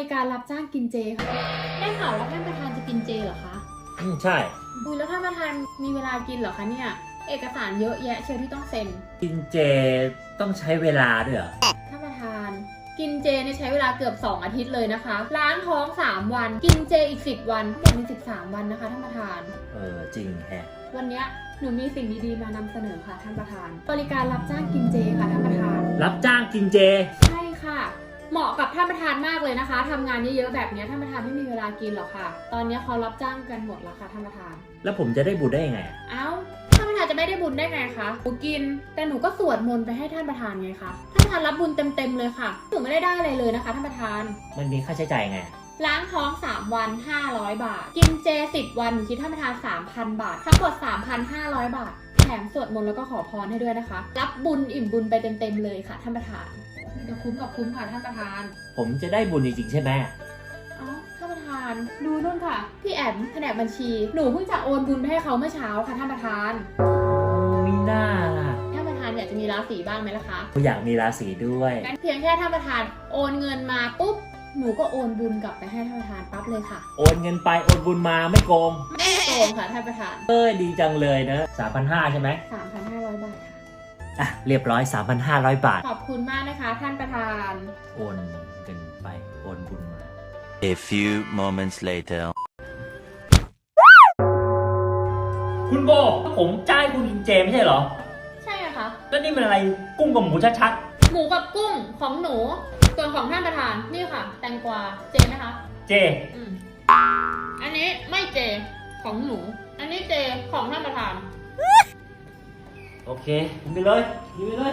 ริการรับจ้างกินเจค่ะได้ข่าวว่าท่านประธานจะกินเจเหรอคะอืมใช่ อุ้ยแล้วท่านประธานมีเวลากินเหรอคะเนี่ย เอกสารเยอะแยะเชียวที่ต้องเซ็น กินเจต้องใช้เวลาด้วยเหรอ ท่านประธาน กินเจเนี่ยใช้เวลาเกือบ 2 อาทิตย์เลยนะคะ ล้างท้อง 3 วัน กินเจอีก 10 วันทั้งหมดมี13 วันนะคะท่านประธาน เออจริงแฮะ วันเนี้ยหนูมีสิ่งดีๆมานำเสนอค่ะท่านประธาน บริการรับจ้างกินเจค่ะท่านประธาน รับจ้างกินเจใช่ค่ะ เหมาะกับท่านประธานมากเลยนะคะทำงานเยอะๆแบบเนี้ยท่านประธานไม่มีเวลากินหรอกค่ะ ตอนเนี้ยเขารับจ้างกันหมดแล้วค่ะท่านประธาน แล้วผมจะได้บุญได้ยังไงอะเอ้าท่านประธานจะไม่ได้บุญได้ไงคะหนูกิน แต่หนูก็สวดมนต์ไปให้ท่านประธานไงคะท่านประธานรับบุญเต็มๆเลยค่ะหนูไม่ได้ได้อะไรเลยนะคะท่านประธาน มันมีค่าใช้จ่ายไงล้างท้อง 3 วัน 500 บาท กินเจ 10 วันหนูคิดท่านประธาน 3,000 บาท ทั้งหมด 3,500 บาท แถมสวดมนต์แล้วก็ขอพรให้ด้วยนะคะ รับบุญอิ่มบุญไปเต็มๆเลยค่ะท่านประธาน เดี๋ยวคุ้มกับคุ้มค่ะท่านประธาน ผมจะได้บุญจริงๆใช่ไหมเอ้าท่านประธานดูนู่นค่ะ พี่แอมแผนกบัญชี หนูเพิ่งจะโอนบุญไปให้เขาเมื่อเช้าค่ะท่านประธานโอ้มีหน้าล่ะท่านประธานอยากจะมีราศีบ้างไหมล่ะคะผมอยากมีราศีด้วย งั้นเพียงแค่ท่านประธานโอนเงินมาปุ๊บ หนูก็โอนบุญกลับไปให้ท่านประธานปั๊บเลยค่ะ โอนเงินไปโอนบุญมาไม่โกง ไม่โกงค่ะท่านประธาน เอ้ยดีจังเลยนะ 3,500 ใช่ไหม3,500 บาทค่ะ อะเรียบร้อย 3,500 บาท ขอบคุณมากนะคะท่านประธาน โอนเงินไป โอนบุญมา A few moments later. คุณโบผมจ้างคุณกินเจไม่ใช่เหรอ ใช่ไหมคะแล้วนี่มันอะไรกุ้งกับหมูชัดหมูกับกุ้งของหนู ส่วนของท่านประธานนี่ค่ะ แตงกวาเจไหมคะ ๆ เจ อืมอันนี้ไม่เจของหนู อันนี้เจของท่านประธาน โอเคยิงไปเลยยิงไปเลย